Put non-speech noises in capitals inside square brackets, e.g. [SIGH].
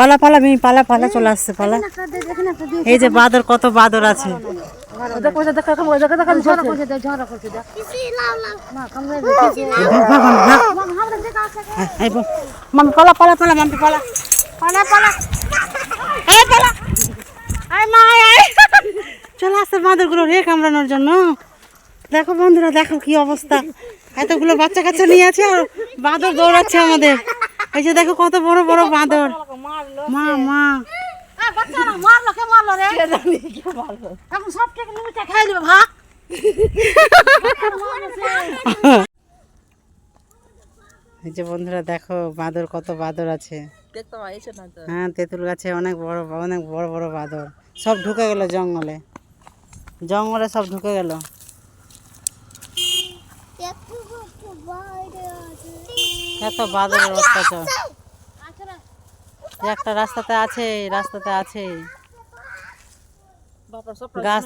পালা পালা মিমি পালা পালা চলে আসছে পালা। এই যে বাদর কত বাদর আছে। মামি পালা পালা পালা মামি পালা পালা পালা এই পালা আয় মা আয় চলে আসছে বাঁদরগুলো রে কামড়ানোর জন্য। দেখো বন্ধুরা দেখো কি অবস্থা। এতগুলো বাচ্চা কাচ্চা নিয়ে আছে আর বাঁদর দৌড়াচ্ছে আমাদের। এই যে দেখো কত বড় বড় বাঁদর। মা মা। মারলো কে মারলো রে? এখন সব থেকে নিমিতে খাই লিবে ভাগ। [LAUGHS] এই যে বন্ধুরা দেখো বাঁদর কত বাঁদর আছে। হ্যাঁ তেঁতুল গাছে অনেক বড় অনেক বড় বড় বাঁদর। সব ঢুকে গেল জঙ্গলে। জঙ্গলে সব ঢুকে গেল। এত বাদরের অত্যাচার। একটা রাস্তাতে আছে রাস্তাতে আছে। বাপরা সব গাছ